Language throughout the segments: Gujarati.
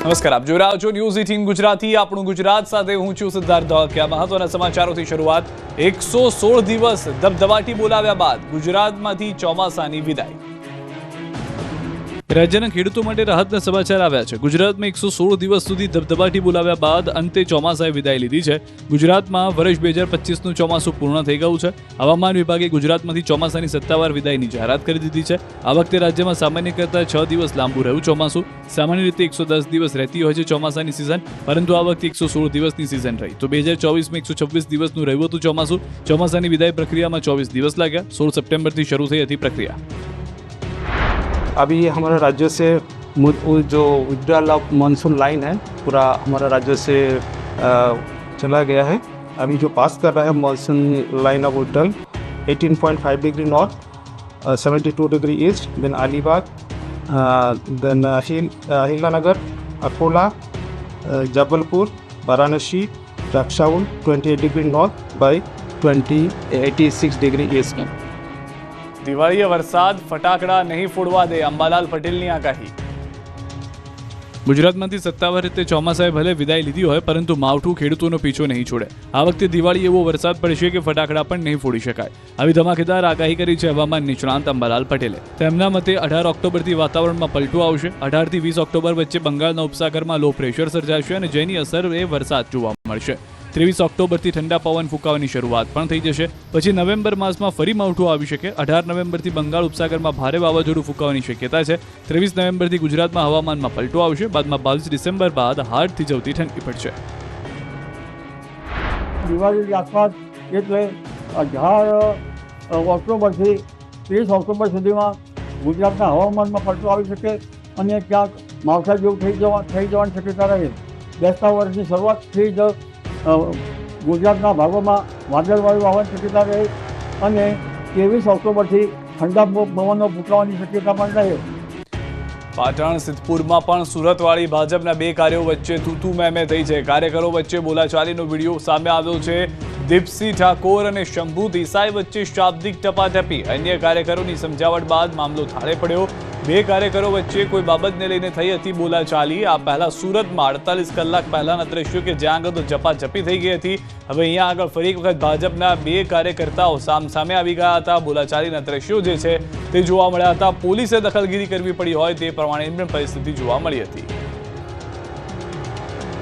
નમસ્કાર, આપ જોઈ રહ્યા છો ન્યૂઝ એટીન ગુજરાતી, આપણું ગુજરાત સાથે હું છું સિદ્ધાર્થ ધોકિયા મહત્વના સમાચારોથી શરૂઆત, એકસો સોળ દિવસ દબદબાટી બોલાવ્યા બાદ ગુજરાતમાંથી ચોમાસાની વિદાય. રાજ્યના ખેડૂતો માટે રાહતના સમાચાર આવ્યા છે. ગુજરાતમાં એકસો સોળ દિવસ સુધી ધબધબાટી બોલાવ્યા બાદ અંતે ચોમાસાએ વિદાય લીધી છે. ગુજરાતમાં વર્ષ બે હજાર પચીસનું ચોમાસું પૂર્ણ થઈ ગયું છે. હવામાન વિભાગે ગુજરાતમાંથી ચોમાસાની સત્તાવાર વિદાયની જાહેરાત કરી દીધી છે. આ વખતે રાજ્યમાં સામાન્ય કરતાં છ દિવસ લાંબુ રહ્યું ચોમાસું. સામાન્ય રીતે એકસો દસ દિવસ રહેતી હોય છે ચોમાસાની સિઝન, પરંતુ આ વખતે એકસો સોળ દિવસની સિઝન રહી. તો બે હજાર ચોવીસમાં એકસો છવ્વીસ દિવસનું રહ્યું હતું ચોમાસું. ચોમાસાની વિદાય પ્રક્રિયામાં ચોવીસ દિવસ લાગ્યા. સોળ સપ્ટેમ્બરથી શરૂ થઈ હતી પ્રક્રિયા. अभी हमारा राज्य से जो विड्रॉल ऑफ़ मानसून लाइन है, पूरा हमारा राज्य से चला गया है। अभी जो पास कर रहा है monsoon line of withdrawal 18.5 degree north seventy two degree east then Alibag then hill Nagar Akola Jabalpur Varanasi Raxaul 28 degree north by 20 86 degree east દિવાળીએ વરસાદ, ફટાકડા નહીં ફોડવા દે, અંબાલાલ પટેલની આગાહી. ગુજરાતમાંથી સત્તાવાર રીતે ચોમાસાએ ભલે વિદાય લીધી હોય, પરંતુ માવઠું ખેડૂતોનો પીછો નહીં છોડે. આ વખતે દિવાળી એવો વરસાદ પડશે કે ફટાકડા પણ નહીં ફોડી શકાય. આવી ધમાકેદાર આગાહી કરી છે હવામાન નિષ્ણાંત અંબાલાલ પટેલે. તેમના મતે અઢાર ઓક્ટોબરથી વાતાવરણમાં પલટો આવશે. અઢારથી વીસ ઓક્ટોબર વચ્ચે બંગાળના ઉપસાગરમાં લો પ્રેશર સર્જાશે અને જેની અસર એ વરસાદ જોવા મળશે. ત્રેવીસ ઓક્ટોબરથી ઠંડા પવન ફૂંકાવાની શરૂઆત પણ થઈ જશે. પછી નવેમ્બર માસમાં ફરી માવઠું આવી શકે. અઢાર નવેમ્બરથી બંગાળ ઉપસાગરમાં ભારે વાવાઝોડું ફૂંકાવાની શક્યતા છે. ત્રેવીસ નવેમ્બરથી ગુજરાતમાં હવામાનમાં પલટો આવશે. બાદમાં બાવીસ ડિસેમ્બર બાદ હાડ થીજવતી ઠંડી પડશે. દિવાળીની આસપાસ એટલે અઢાર ઓક્ટોબરથી ત્રીસ ઓક્ટોબર સુધીમાં ગુજરાતના હવામાનમાં પલટો આવી શકે અને ક્યાંક માવઠા જેવું થઈ જવા, થઈ જવાની શક્યતા રહે. બેસતા વર્ષની શરૂઆતથી જ ગુજરાતના ભાગોમાં વાદળવાયુ આવવાની શક્યતા રહે અને ત્રેવીસ ઓક્ટોબરથી ઠંડા પવ- પવનો ફૂંકાવાની શક્યતા પણ રહે. પાટણ, સિદ્ધપુરમાં પણ સુરતવાળી ભાજપના બે કાર્યો વચ્ચે તૂતુ મેમે થઈ છે. કાર્યકરો વચ્ચે બોલાચાલીનો વીડિયો સામે આવ્યો છે. દીપસિંહ ઠાકોર અને શંભુ દેસાઈ વચ્ચે શાબ્દિક ટપાટપી. અન્ય કાર્યકરોની સમજાવટ બાદ મામલો થાળે પડ્યો. બે કાર્યકરો વચ્ચે કોઈ બાબતને લઈને થઈ હતી બોલાચાલી. આ પહેલા સુરતમાં અડતાલીસ કલાક પહેલાના દ્રશ્યો કે જ્યાં આગળ તો ઝપાઝપી થઈ ગઈ હતી. હવે અહીંયા આગળ ફરી એક વખત ભાજપના બે કાર્યકર્તાઓ સામસામે આવી ગયા હતા. બોલાચાલીના દ્રશ્યો જે છે તે જોવા મળ્યા હતા. પોલીસે દખલગીરી કરવી પડી હોય તે પ્રમાણે પણ પરિસ્થિતિ જોવા મળી હતી.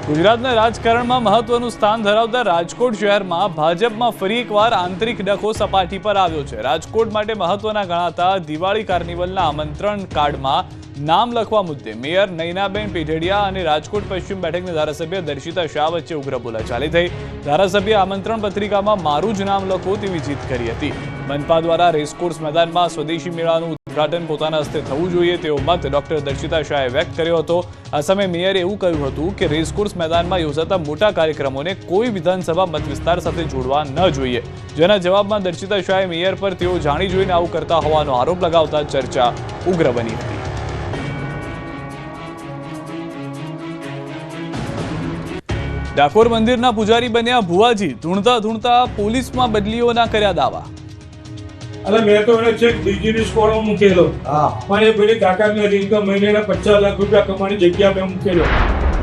ગુજરાતના રાજકારણમાં મહત્વનું સ્થાન ધરાવતા રાજકોટ શહેરમાં ભાજપમાં ફરી એકવાર આંતરિક ડખો સપાટી પર આવ્યો છે. રાજકોટ માટે મહત્વના ગણાતા દિવાળી કાર્નિવલના આમંત્રણ કાર્ડમાં નામ લખવા મુદ્દે મેયર નૈનાબેન પીઢડિયા અને રાજકોટ પશ્ચિમ બેઠકના ધારાસભ્ય દર્શિતા શાહ વચ્ચે ઉગ્ર બોલાચાલી થઈ. ધારાસભ્ય આમંત્રણ પત્રિકામાં મારું જ નામ લખો તેવી જીત કરી હતી. મનપા દ્વારા રેસકોર્સ મેદાનમાં સ્વદેશી મેળાનું ઉદઘાટન પોતાના હસ્તે થવું જોઈએ તેવો મત ડોક્ટર દર્શિતા શાહે વ્યક્ત કર્યો હતો. આ સમયે મેયરે એવું કહ્યું હતું કે રેસકોર્સ મેદાનમાં યોજાતા મોટા કાર્યક્રમોને કોઈ વિધાનસભા મત વિસ્તાર સાથે જોડવા ન જોઈએ. જેના જવાબમાં દર્શિતા શાહે મેયર પર તેઓ જાણી જોઈને આવું કરતા હોવાનો આરોપ લગાવતા ચર્ચા ઉગ્ર બની હતી. ડાકોર મંદિરના પૂજારી બન્યા ભુવાજી ધૂણતા ધૂણતા પોલીસમાં બદલીઓના કર્યા દાવા. અરે મેં તો એને છેક ડીજીની સ્કોરમાં મૂકેલો. પણ એ પેલી કાકાની ઇન્કમ મહિને પચાસ લાખ રૂપિયા કમાણી જગ્યા મેં મૂકેલો.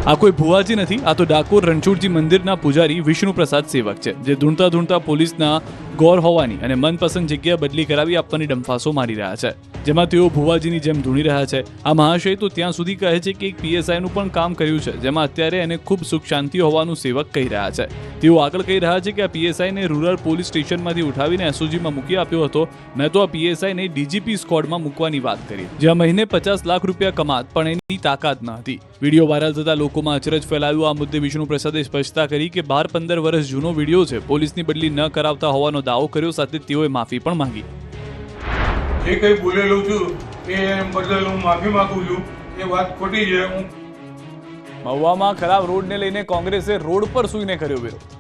આ કોઈ ભુવાજી નથી, આ તો ડાકોર રણછોડજી મંદિરના પૂજારી વિષ્ણુ પ્રસાદ સેવક છે, જે ધૂણતા ધૂણતા પોલીસના ગોર હોવાની અને મનપસંદ જગ્યા બદલી કરાવી આપવાની ડંફાસો મારી રહ્યા છે. જેમાં તેઓ ભુવાજીની જેમ ધૂણી રહ્યા છે. આ મહાશય તો ત્યાં સુધી કહે છે કે એક પીએસઆઈનું નું પણ કામ કર્યું છે, જેમાં અત્યારે એને ખૂબ સુખ શાંતિ હોવાનું સેવક કહી રહ્યા છે. તેઓ આગળ કહી રહ્યા છે કે આ પીએસઆઈને રૂરલ પોલીસ સ્ટેશનમાંથી ઉઠાવીને એસઓજીમાં મૂકી આપ્યો હતો. મેં તો આ પીએસઆઈને ડીજીપી સ્કોડમાં મૂકવાની વાત કરી જ્યાં મહિને પચાસ લાખ રૂપિયા કમાત, પણ એની તાકાત ન હતી. વીડિયો વાયરલ થતા લોકોમાં અચરજ ફેલાયું. આ મુદ્દે વિષ્ણુ પ્રસાદે સ્પષ્ટતા કરી કે બાર પંદર વર્ષ જૂનો વીડિયો છે. પોલીસની બદલી ન કરાવતા હોવાનો દાવો કર્યો સાથે તેઓએ માફી પણ માંગી. જે કંઈ બોલેલું છું એ બદલ હું માફી માંગુ છું. એ વાત ખોટી છે હું મહુવામાં ખરાબ રોડને લઈને કોંગ્રેસે રોડ પર સૂઈને કર્યો વિરોધ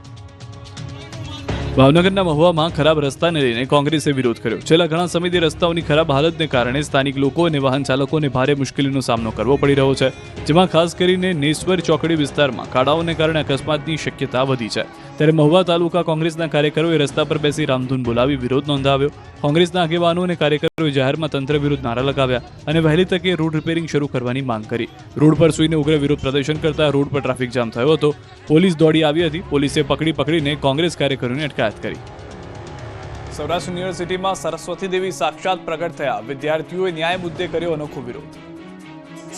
ભાવનગરના મહુવામાં ખરાબ રસ્તાને લઈને કોંગ્રેસે વિરોધ કર્યો. છેલ્લા ઘણા સમયથી રસ્તાઓની ખરાબ હાલતને કારણે સ્થાનિક લોકો અને વાહન ચાલકોને ભારે મુશ્કેલીનો સામનો કરવો પડી રહ્યો છે, જેમાં ખાસ કરીને નેશ્વર ચોકડી વિસ્તારમાં ખાડાઓને કારણે અકસ્માતની શક્યતા વધી છે. ત્યારે મહુવા તાલુકા કોંગ્રેસના કાર્યકરોએ રસ્તા પર બેસી રામધૂન બોલાવી વિરોધ નોંધાવ્યો. કોંગ્રેસના આગેવાનો અને કાર્યકરોએ જાહેરમાં તંત્ર વિરુદ્ધ નારા લગાવ્યા અને વહેલી તકે રોડ રિપેરિંગ શરૂ કરવાની માંગ કરી. રોડ પર સૂઈને ઉગ્ર વિરોધ પ્રદર્શન કરતા રોડ પર ટ્રાફિક જામ થયો હતો. પોલીસ દોડી આવી હતી. પોલીસે પકડી પકડીને કોંગ્રેસ કાર્યકરોને અટકાયત કરી. સૌરાષ્ટ્ર યુનિવર્સિટીમાં સરસ્વતી દેવી સાક્ષાત પ્રગટ થયા. વિદ્યાર્થીઓએ ન્યાય મુદ્દે કર્યો અનોખો વિરોધ.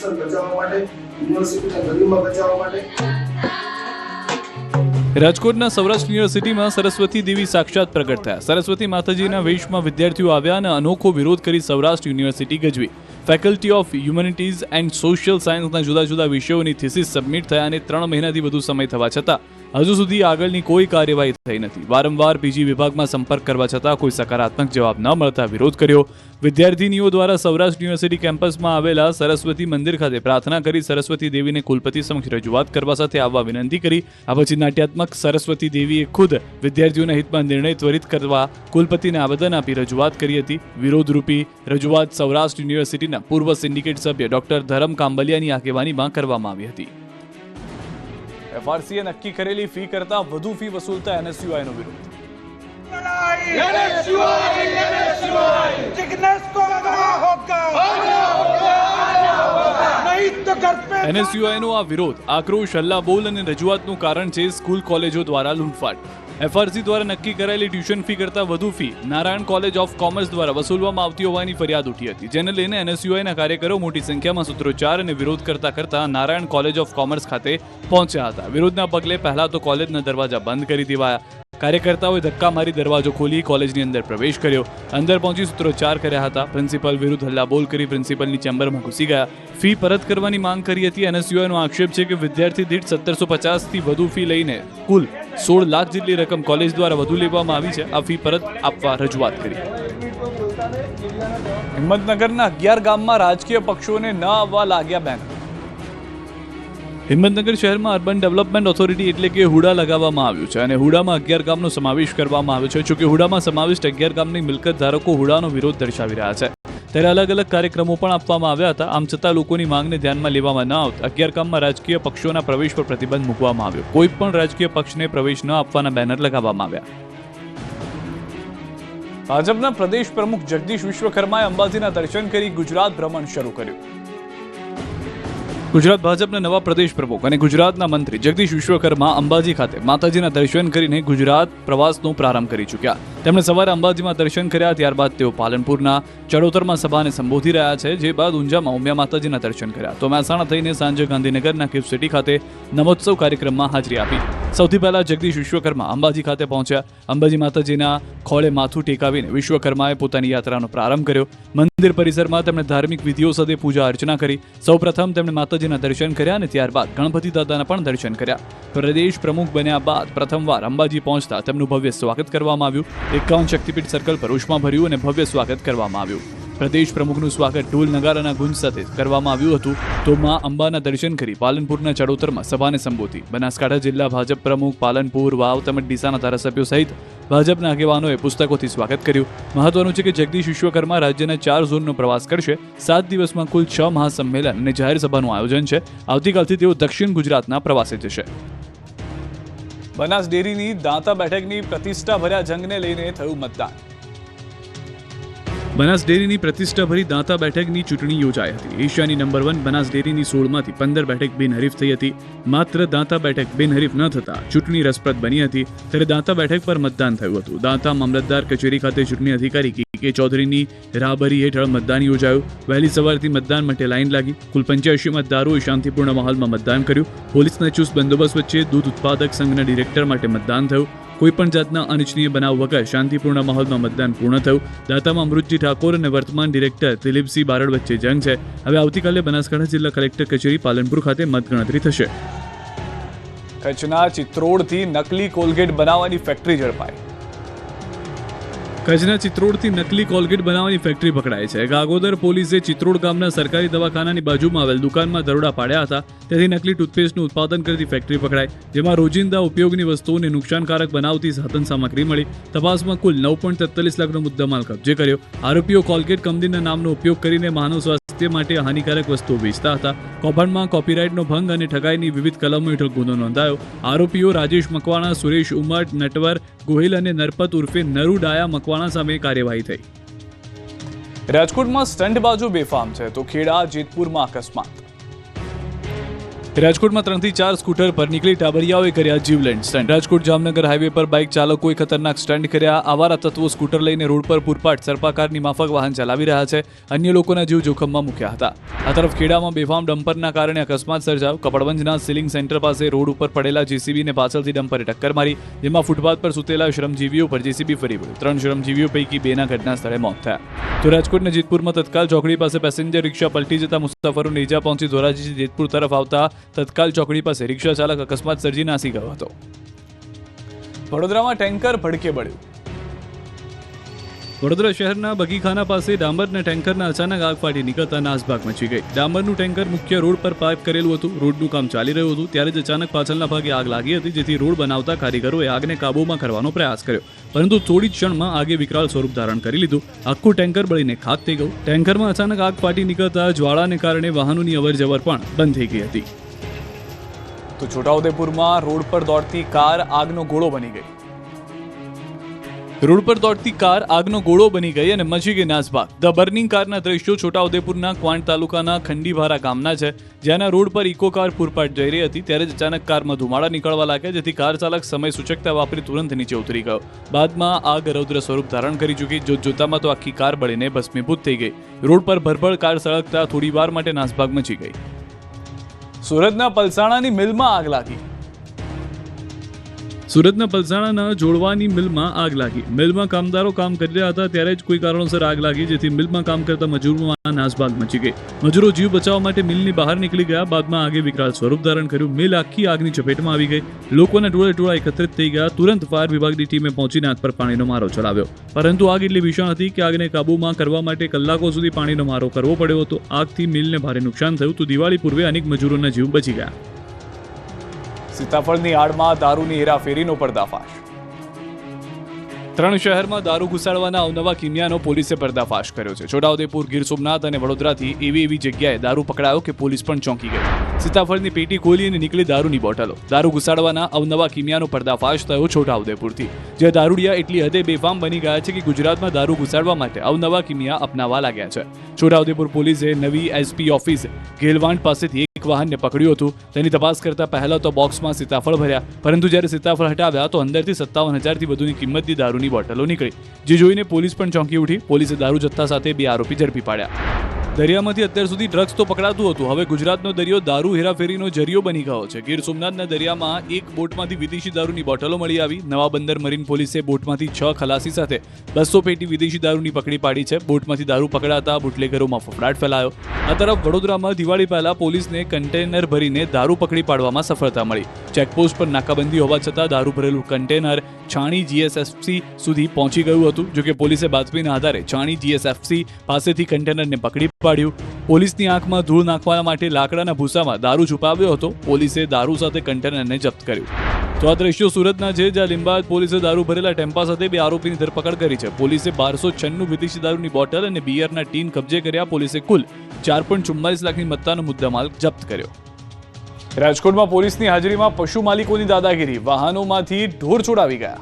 બચાવવા માટે, યુનિવર્સિટીના ગરીબમાં બચાવવા માટે. રાજકોટના સૌરાષ્ટ્ર યુનિવર્સિટીમાં સરસ્વતી દેવી સાક્ષાત પ્રગટ થયા. સરસ્વતી માતાજીના વેશમાં વિદ્યાર્થીઓ આવ્યા અને અનોખો વિરોધ કરી Saurashtra university ગજવી. Faculty of humanities and social સાયન્સના જુદા જુદા વિષયોની થીસીસ સબમિટ થયા અને ત્રણ મહિનાથી વધુ સમય થવા છતાં, હજુ સુધી આગળની કોઈ કાર્યવાહી થઈ નથી. વારંવાર પીજી વિભાગમાં સંપર્ક કરવા છતાં કોઈ સકારાત્મક જવાબ ન મળતા વિરોધ કર્યો. વિદ્યાર્થીનીઓ દ્વારા સૌરાષ્ટ્ર યુનિવર્સિટી કેમ્પસમાં આવેલા સરસ્વતી મંદિર ખાતે પ્રાર્થના કરી સરસ્વતી દેવીને કુલપતિ સમક્ષ રજૂઆત કરવા સાથે આવવા વિનંતી કરી. આ પછી નાટ્યાત્મક સરસ્વતી દેવીએ ખુદ વિદ્યાર્થીઓના હિતમાં નિર્ણય ત્વરિત કરવા કુલપતિને આવેદન આપી રજૂઆત કરી હતી. વિરોધરૂપી રજૂઆત સૌરાષ્ટ્ર યુનિવર્સિટીના પૂર્વ સિન્ડિકેટ સભ્ય ડોક્ટર ધરમ કાંબલિયાની આગેવાનીમાં કરવામાં આવી હતી. એફઆરસીએ નક્કી કરેલી ફી કરતા વધુ ફી વસૂલતા એનએસયુઆઈનો વિરોધ. એનએસયુઆઈનો આ વિરોધ આક્રોશ, હલ્લાબોલ અને રજૂઆતનું કારણ છે સ્કૂલ કોલેજો દ્વારા લૂંટફાટ. એફઆરસી દ્વારા નક્કી કરાયેલી ટ્યુશન ફી કરતાં વધુ fee Narayan college of commerce દ્વારા વસૂલવામાં આવતી હોવાની ફરિયાદ ઉઠી હતી, જેને લઈને એનએસયુઆઈના કાર્યકરો મોટી સંખ્યામાં સૂત્રોચ્ચાર અને વિરોધ કરતા કરતા નારાયણ કોલેજ ઓફ કોમર્સ ખાતે પહોંચ્યા હતા. વિરોધના પગલે પહેલા તો કોલેજના દરવાજા બંધ કરી દેવાયા. કાર્યકર્તાઓએ ધક્કા મારી દરવાજો ખોલી કોલેજની અંદર પ્રવેશ કર્યો. અંદર પહોંચી સૂત્રોચ્ચાર કર્યા હતા. પ્રિન્સિપલ વિરુદ્ધ હલ્લાબોલ કરી પ્રિન્સિપલની ચેમ્બરમાં ઘૂસી ગયા. ફી પરત કરવાની માંગ કરી હતી. એનએસયુઆઈનો આક્ષેપ છે કે વિદ્યાર્થી દીઠ સત્તરસો પચાસથી વધુ ફી લઈને કુલ સોળ લાખ જેટલી રકમ કોલેજ દ્વારા વધુ લેવામાં આવી છે. આ ફી પરત આપવા રજૂઆત કરી. હિંમતનગરના અગિયાર ગામમાં રાજકીય પક્ષોને ન આવવા લાગ્યા બેન હિંમતનગર શહેરમાં અર્બન ડેવલપમેન્ટ ઓથોરિટી એટલે કે હુડા લગાવવામાં આવ્યું છે અને હુડામાં અગિયાર ગામનો સમાવેશ કરવામાં આવ્યો છે. જોકે હુડામાં સમાવિષ્ટ અગિયાર ગામની મિલકત ધારકો હુડાનો વિરોધ દર્શાવી રહ્યા છે. ત્યારે અલગ અલગ કાર્યક્રમો પણ આપવામાં આવ્યા હતા. આમ છતાં લોકોની માંગને ધ્યાનમાં લેવામાં ન આવતા અગિયાર ગામમાં રાજકીય પક્ષોના પ્રવેશ પર પ્રતિબંધ મૂકવામાં આવ્યો. કોઈ પણ રાજકીય પક્ષને પ્રવેશ ન આપવાના બેનર લગાવવામાં આવ્યા. ભાજપના પ્રદેશ પ્રમુખ જગદીશ વિશ્વકર્માએ અંબાજીના દર્શન કરી ગુજરાત ભ્રમણ શરૂ કર્યું. ગુજરાત ભાજપના નવા પ્રદેશ પ્રમુખ અને ગુજરાતના મંત્રી જગદીશ વિશ્વકર્મા અંબાજી ખાતે માતાજીના દર્શન કરીને ગુજરાત પ્રવાસનો પ્રારંભ કરી ચૂક્યા. તેમણે સવારે અંબાજીમાં દર્શન કર્યા, ત્યારબાદ તેઓ પાલનપુરના ચડોતરમાં સભાને સંબોધી રહ્યા છે, જે બાદ ઊંઝામાં ઉમિયા માતાજીના દર્શન કર્યા. તો મહેસાણા થઈને સાંજે ગાંધીનગરના ગિફ્ટ સિટી ખાતે નમોત્સવ કાર્યક્રમમાં હાજરી આપી. સૌથી પહેલા જગદીશ વિશ્વકર્મા અંબાજી ખાતે પહોંચ્યા. અંબાજી માતાજીના ખોળે માથું ટેકાવીને વિશ્વકર્માએ પોતાની યાત્રાનો પ્રારંભ કર્યો. મંદિર પરિસરમાં તેમણે ધાર્મિક વિધિઓ સાથે પૂજા અર્ચના કરી. સૌપ્રથમ તેમણે માતાજીના દર્શન કર્યા અને ત્યારબાદ ગણપતિ દાદાના પણ દર્શન કર્યા. પ્રદેશ પ્રમુખ બન્યા બાદ પ્રથમવાર અંબાજી પહોંચતા તેમનું ભવ્ય સ્વાગત કરવામાં આવ્યું. એકાવન શક્તિપીઠ સર્કલ પર ઉષ્માભર્યું અને ભવ્ય સ્વાગત કરવામાં આવ્યું. પ્રદેશ પ્રમુખનું સ્વાગત ઢોલ નગારાના ગુંજ સાથે કરવામાં આવ્યું હતું. તો માં અંબાના દર્શન કરી પાલનપુરના ચડોતરમાં સભાને સંબોધી. બનાસકાંઠા જિલ્લા ભાજપ પ્રમુખ પાલનપુર, વાવ તેમજ ડીસાના ધારાસભ્યો સહિત ભાજપના આગેવાનોએ પુસ્તકોથી સ્વાગત કર્યું. મહત્વનું છે કે જગદીશ વિશ્વકર્મા રાજ્યના ચાર ઝોનનો પ્રવાસ કરશે. સાત દિવસમાં કુલ છ મહાસંમેલન અને જાહેર સભાનું આયોજન છે. આવતીકાલથી તેઓ દક્ષિણ ગુજરાતના પ્રવાસે જશે. બનાસ ડેરીની દાંતા બેઠકની પ્રતિષ્ઠાભર્યા જંગને લઈને થયું મતદાન. બનાસ ડેરીની પ્રતિષ્ઠાભરી દાંતા બેઠકની ચૂંટણી યોજાઈ હતી. એશિયાની નંબર વન બનાસ ડેરીની સોળમાંથી પંદર બેઠક બિનહરીફ થઈ હતી. માત્ર દાંતા બેઠક બિનહરીફ ન થતા ચૂંટણી રસપ્રદ બની હતી. ત્યારે દાંતા બેઠક પર મતદાન થયું હતું. દાંતા મામલતદાર કચેરી ખાતે ચૂંટણી અધિકારી કે કે ચૌધરીની રાહબરી હેઠળ મતદાન યોજાયું. વહેલી સવારથી મતદાન માટે લાઈન લાગી. કુલ પંચ્યાસી મતદારોએ શાંતિપૂર્ણ માહોલમાં મતદાન કર્યું. પોલીસના ચુસ્ત બંદોબસ્ત વચ્ચે દૂધ ઉત્પાદક સંઘના ડિરેક્ટર માટે મતદાન થયું. કોઈપણ જાતના અનિચ્છનીય બનાવ વગર શાંતિપૂર્ણ માહોલમાં મતદાન પૂર્ણ થયું. દાતામાં અમૃતજી ઠાકોર અને વર્તમાન ડિરેક્ટર દિલીપસિંહ બારડ વચ્ચે જંગ છે. હવે આવતીકાલે બનાસકાંઠા જિલ્લા કલેક્ટર કચેરી પાલનપુર ખાતે મતગણતરી થશે. કચ્છના ચિત્રોડથી નકલી કોલગેટ બનાવવાની ફેક્ટરી ઝડપાઈ. કચ્છના ચિત્રોડથી નકલી કોલગેટ બનાવવાની ફેક્ટરી પકડાઈ છે. ગાગોદર પોલીસે ચિત્રોડ ગામના સરકારી દવાખાનાની બાજુમાં આવેલ દુકાનમાં દરોડા પાડ્યા હતા. તેથી નકલી ટૂથપેસ્ટનું ઉત્પાદન કરતી ફેક્ટરી પકડાઈ. જેમાં રોજિંદા ઉપયોગની વસ્તુઓને નુકસાનકારક બનાવતી સાધન સામગ્રી મળી. તપાસમાં કુલ નવ પોઈન્ટ તેતાલીસ લાખનો મુદ્દામાલ કબજે કર્યો. આરોપીઓ કોલગેટ કંપનીના નામનો ઉપયોગ કરીને માનવ સ્વાસ્થ્ય સ્વાસ્થ્ય માટે હાનિકારક વસ્તુઓ વેચતા હતા. કૌભાંડમાં કોપીરાઇટનો ભંગ અને ઠગાઈની વિવિધ કલમો હેઠળ ગુનો નોંધાયો. આરોપીઓ રાજેશ મકવાણા, સુરેશ ઉમટ, નટવર, ગોહિલ અને નરપત ઉર્ફે નરુ ડાયા મકવાણા સામે કાર્યવાહી થઈ. રાજકોટમાં સ્ટંટબાજો બેફામ છે. તો ખેડા, જેતપુરમાં અકસ્માત. રાજકોટમાં ત્રણથી ચાર સ્કૂટર પર નીકળી ટાબરિયાઓએ કર્યા જીવલેન્ડ સ્ટેન્ડ. રાજકોટ જામનગર હાઈવે પર બાઇક ચાલકોએ ખતરનાક સ્ટેન્ડ કર્યા. આવારા તત્વો સ્કૂટર લઈને રોડ પર પૂરપાટ સર્પાકારની માફક વાહન ચલાવી રહ્યા છે. અન્ય લોકોના જીવ જોખમમાં મૂક્યા હતા. આ તરફ ખેડામાં બેફામ ડમ્પરના કારણે અકસ્માત સર્જાયો. કપડવંજના સીલિંગ સેન્ટર પાસે રોડ ઉપર પડેલા જેસીબીને પાછળથી ડમ્પરે ટક્કર મારી, જેમાં ફૂટપાથ પર સૂતેલા શ્રમજીવીઓ પર જેસીબી ફરી વળ્યું. ત્રણ શ્રમજીવીઓ પૈકી બેના ઘટના સ્થળે મોત થયા. તો રાજકોટના જેતપુરમાં તત્કાલ ચોકડી પાસે પેસેન્જર રિક્ષા પલટી જતા મુસાફરોને ઈજા પહોંચી ધોરાજીથી જેતપુર તરફ આવતા તત્કાલ ચોકડી પાસે રિક્ષા ચાલક અકસ્માત સર્જી નાસી ગયો હતો. વડોદરામાં ટેન્કર ભડકે બળ્યું. વડોદરા શહેરના બગીખાના પાસે ડામરના ટેન્કરના અચાનક આગ ફાટી નીકળતા નાસભાગ મચી ગઈ. ડામરનું ટેન્કર મુખ્ય રોડ પર પાઇપ કરેલું હતું. રોડનું કામ ચાલી રહ્યું હતું. ત્યારે જ અચાનક પાછળના ભાગે આગ લાગી હતી, જેથી રોડ બનાવતા કારીગરોએ આગને કાબૂમાં કરવાનો પ્રયાસ કર્યો. પરંતુ થોડી જ ક્ષણમાં આગે વિકરાળ સ્વરૂપ ધારણ કરી લીધું. આખું ટેન્કર બળીને ખાક થઈ ગયું. ટેન્કરમાં અચાનક આગ ફાટી નીકળતા જ્વાળાને કારણે વાહનોની અવરજવર પણ બંધ થઈ ગઈ હતી. તો છોટાઉદેપુરમાં રોડ પર દોડતી કાર આગનો ગોળો બની ગઈ. રોડ પર દોડતી કાર આગનો ગોળો બની ગઈ અને મચી ગઈ નાસભાગ. ધ બર્નિંગ કારના દ્રશ્યો છોટાઉદેપુરના ક્વાંટ તાલુકાના ખંડીભારા ગામના છે. જ્યાંના રોડ પર ઇકો કાર પૂરપાટ જઈ રહી હતી, ત્યારે જ અચાનક કારમાં ધુમાડા નીકળવા લાગ્યા, જેથી કાર ચાલક સમય સૂચકતા વાપરી તુરંત નીચે ઉતરી ગયો. બાદમાં આગ રૌદ્ર સ્વરૂપ ધારણ કરી ચૂકી જોત જોતામાં તો આખી કાર બળીને ભસ્મીભૂત થઈ ગઈ. રોડ પર ભરભર કાર સળગતા થોડી વાર માટે નાસભાગ મચી ગઈ. સુરતના પલસાણાની મિલમાં આગ લાગી. સુરતના પલસાણાના જોડવાની મિલમાં આગ લાગી. મિલમાં કામદારો કામ કરી રહ્યા હતા, ત્યારે જ કોઈ કારણોસર આગ લાગી, જેથી મિલમાં કામ કરતા મજૂરોમાં નાસભાગ મચી ગઈ. મજૂરો જીવ બચાવવા માટે મિલની બહાર નીકળી ગયા, બાદમાં આગે વિકરાળ સ્વરૂપ ધારણ કર્યું. મિલ આખી આગની ચપેટમાં આવી ગઈ. લોકોના ટોળે ટોળા એકત્રિત થઈ ગયા. તુરંત ફાયર વિભાગની ટીમે પહોંચીને આગ પર પાણીનો મારો ચલાવ્યો. પરંતુ આગ એટલી ભીષણ હતી કે આગને કાબૂમાં કરવા માટે કલાકો સુધી પાણીનો મારો કરવો પડ્યો હતો. આગથી મિલને ભારે નુકસાન થયું. તો દિવાળી પૂર્વે અનેક મજૂરોના જીવ બચી ગયા. સીતાફળની આડમાં દારૂની હેરાફેરીનો પર્દાફાશ. ત્રણ શહેરમાં દારૂ ઘુસાડવાના અવનવા કિમિયાનો પોલીસે પર્દાફાશ કર્યો છે. છોટાઉદેપુર, ગીર સોમનાથ અને વડોદરાથી એવી એવી જગ્યાએ દારૂ પકડાયો કે પોલીસ પણ ચોંકી ગઈ. સીતાફળની પેટી ખોલી અને નીકળી દારૂની બોટલો. દારૂ ઘુસાડવાના અવનવા કિમિયાનો પર્દાફાશ થયો છોટાઉદેપુરથી, જે દારૂડિયા એટલી હદે બેફામ બની ગયા છે કે ગુજરાતમાં દારૂ ઘુસાડવા માટે અવનવા કિમિયા અપનાવવા લાગ્યા છે. છોટાઉદેપુર પોલીસે નવી એસપી ઓફિસ ગેલવાંડ પાસેથી એક વાહનને પકડ્યું હતું. તેની તપાસ કરતા પહેલા તો બોક્સમાં સીતાફળ ભર્યા. પરંતુ જ્યારે સીતાફળ હટાવ્યા તો અંદરથી સત્તાવન હજારથી વધુની કિંમતની દારૂની બોટલો નીકળી. જે જોઈને પોલીસ પણ ચોંકી ઉઠી. પોલીસે દારૂ જથ્થા સાથે બે આરોપી ઝડપી પાડ્યા. દરિયામાંથી અત્યાર સુધી ડ્રગ્સ તો પકડાતું હતું. હવે ગુજરાતનો દરિયો દારૂ હેરાફેરીનો જરિયો બની ગયો છે. ગીર સોમનાથના દરિયામાં એક બોટમાંથી વિદેશી દારૂની બોટલો મળી આવી. નવા બંદર મરીન પોલીસે બોટમાંથી છ ખલાસી સાથે બસો પેટી વિદેશી દારૂની પકડી પાડી છે. બોટમાંથી દારૂ પકડાતા બુટલેગરોમાં ફફડાટ ફેલાયો. આ તરફ વડોદરામાં દિવાળી પહેલા પોલીસને કન્ટેનર ભરીને દારૂ પકડી પાડવામાં સફળતા મળી. ચેકપોસ્ટ પર નાકાબંધી હોવા છતાં દારૂ ભરેલું કન્ટેનર છાણી જીએસએફસી સુધી પહોંચી ગયું હતું. જોકે પોલીસે બાતમીના આધારે છાણી જીએસએફસી પાસેથી કન્ટેનરને પકડી પાડ્યું પોલીસની આંખમાં ધૂળ નાખવા માટે લાકડાના ભૂસામાં દારૂ છુપાવ્યો હતો. પોલીસે દારૂ સાથે કન્ટેનરને જપ્ત કર્યું. તો આ દ્રશ્યો સુરતના છે, જ્યાં લીંબાદ પોલીસે દારૂ ભરેલા ટેમ્પા સાથે બે આરોપીની ધરપકડ કરી છે. પોલીસે બારસો છન્નું વિદેશી દારૂની બોટલ અને બિયરના ટીન કબજે કર્યા. પોલીસે કુલ ચાર પોઈન્ટ ચુમ્માલીસ લાખની મત્તાનો મુદ્દામાલ જપ્ત કર્યો. રાજકોટમાં પોલીસની હાજરીમાં પશુ માલિકોની દાદાગીરી. વાહનોમાંથી ઢોર છોડાવી ગયા.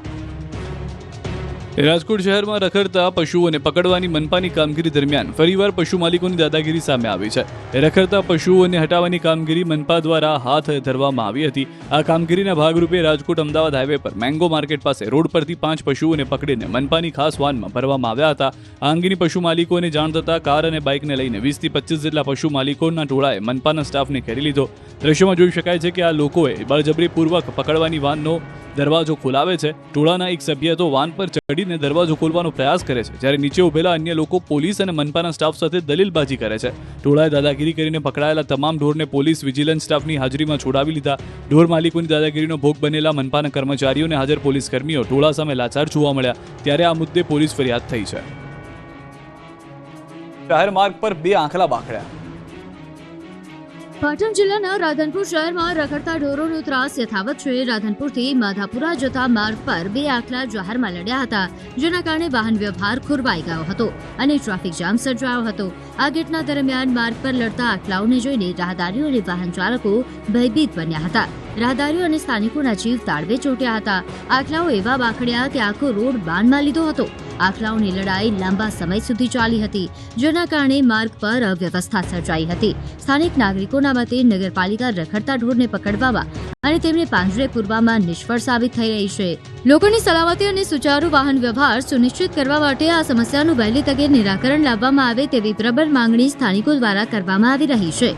રાજકોટ શહેરમાં રખડતા પશુઓને પકડવાની મનપાની કામગીરી દરમિયાન ફરીવાર પશુ માલિકોની દાદાગીરી સામે આવી છે. રખડતા પશુઓને હટાવવાની કામગીરી મનપા દ્વારા હાથ ધરવામાં આવી હતી. આ કામગીરીના ભાગરૂપે રાજકોટ અમદાવાદ હાઈવે પર મેંગો માર્કેટ પાસે રોડ પરથી પાંચ પશુઓને પકડીને મનપાની ખાસ વાનમાં ભરવામાં આવ્યા હતા. આ અંગેની પશુ માલિકોને જાણ થતાં કાર અને બાઇકને લઈને વીસથી પચીસ જેટલા પશુ માલિકોના ટોળાએ મનપાના સ્ટાફને ઘેરી લીધો. દ્રશ્યમાં જોઈ શકાય છે કે આ લોકોએ બળજબરીપૂર્વક પકડવાની વાનનો દરવાજો ખોલાવે છે. ટોળાના એક સભ્ય તો વાન પર ચડીને દરવાજો ખોલવાનો પ્રયાસ કરે છે, જ્યારે નીચે ઉભેલા અન્ય લોકો પોલીસ અને મનપાના સ્ટાફ સાથે દલીલબાજી કરે છે. ટોળાએ દાદાગીરી કરીને પકડાયેલા તમામ ઢોરને પોલીસ વિજિલન્સ સ્ટાફની હાજરીમાં છોડાવી લીધા. ઢોર માલિકોની દાદાગીરીનો ભોગ બનેલા મનપાના કર્મચારીઓને હાજર પોલીસ કર્મીઓ ટોળા સામે લાચાર જોવા મળ્યા. ત્યારે આ મુદ્દે પોલીસ ફરિયાદ થઈ છે. જાહેર માર્ગ પર બે આંખલા બાખડ્યા પાટણ જિલ્લાના રાધનપુર શહેરમાં રખડતા ઢોરોનો ત્રાસ યથાવત છે. રાધનપુરથી માધાપુરા જતા માર્ગ પર બે આખલા જાહેરમાં લડ્યા હતા, જેના કારણે વાહન વ્યવહાર ખોરવાઈ ગયો હતો અને ટ્રાફિક જામ સર્જાયો હતો. આ ઘટના દરમિયાન માર્ગ પર લડતા આખલાઓને જોઈને રાહદારીઓ અને વાહન ચાલકો ભયભીત બન્યા હતા. રાહદારીઓ અને સ્થાનિકોના જીવ તાળવે ચોટ્યા હતા. આખલાઓ એવા બાખડ્યા કે આખો રોડ બાનમાં લીધો હતો. આખલાઓની લડાઈ લાંબા સમય સુધી ચાલી હતી, જેના કારણે માર્ગ પર અવ્યવસ્થા સર્જાઈ હતી. સ્થાનિક નાગરિકોના મતે નગરપાલિકા રખડતા ઢોરને પકડવામાં અને તેમને પાંજરે પૂરવામાં નિષ્ફળ સાબિત થઈ રહી છે. લોકોની સલામતી અને સુચારુ વાહન વ્યવહાર સુનિશ્ચિત કરવા માટે આ સમસ્યાનું વહેલી તકે નિરાકરણ લાવવામાં આવે તેવી પ્રબળ માંગણી સ્થાનિકો દ્વારા કરવામાં આવી રહી છે.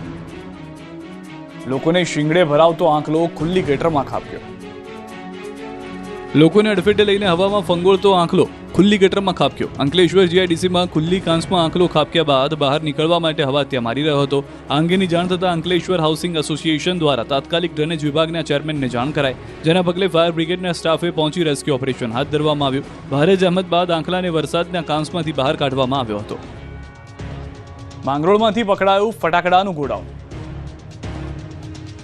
લોકોને શિંગડે ભરાવતો આંકલો ખુલ્લી ગટરમાં ખાબક્યો લોકોને અડફેટે લઈને હવામાં ફંગોળતો આંખલો ખુલ્લી ગટરમાં ખાબક્યો. અંકલેશ્વર જીઆઈડીસીમાં ખુલ્લી કાંસમાં આંખલો ખાબક્યા બાદ બહાર નીકળવા માટે હવા ત્યાં મારી રહ્યો હતો. આ અંગેની જાણ થતાં અંકલેશ્વર હાઉસિંગ એસોસિએશન દ્વારા તાત્કાલિક ડ્રેનેજ વિભાગના ચેરમેનને જાણ કરાઈ, જેના પગલે ફાયર બ્રિગેડના સ્ટાફે પહોંચી રેસ્ક્યુ ઓપરેશન હાથ ધરવામાં આવ્યું. ભારે જહેમત બાદ આંખલાને વરસાદના કાંસમાંથી બહાર કાઢવામાં આવ્યો હતો. માંગરોળમાંથી પકડાયું ફટાકડાનું ગોડાઉન.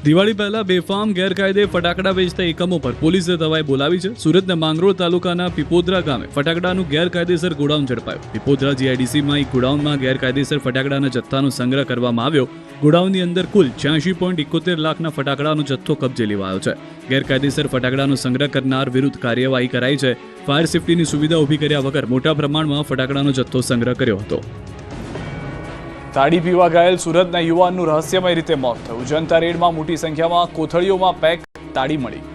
દિવાળી પહેલા બેફામ ગેરકાયદે ફટાકડા વેચતા એકમો પર પોલીસે દવાએ બોલાવી છે. સુરતના માંગરોળ તાલુકાના પીપોદરા ગામે ફટાકડાનું ગેરકાયદેસર ગોડાઉન ઝડપાયું. પીપોદરા જીઆઈડીસીમાં એક ગોડાઉનમાં ગેરકાયદેસર ફટાકડાના જથ્થાનો સંગ્રહ કરવામાં આવ્યો. ગોડાઉનની અંદર કુલ છ્યાસી પોઈન્ટ ઇકોતેર લાખના ફટાકડાનો જથ્થો કબજે લેવાયો છે. ગેરકાયદેસર ફટાકડાનો સંગ્રહ કરનાર વિરુદ્ધ કાર્યવાહી કરાઈ છે. ફાયર સેફટીની સુવિધા ઊભી કર્યા વગર મોટા પ્રમાણમાં ફટાકડાનો જથ્થો સંગ્રહ કર્યો હતો. તાળી પીવા ગયેલ સુરતના યુવાનનું રહસ્યમય રીતે મોત થયું. જનતા રેડમાં મોટી સંખ્યામાં કોથળીઓમાં પેક તાળી મળી.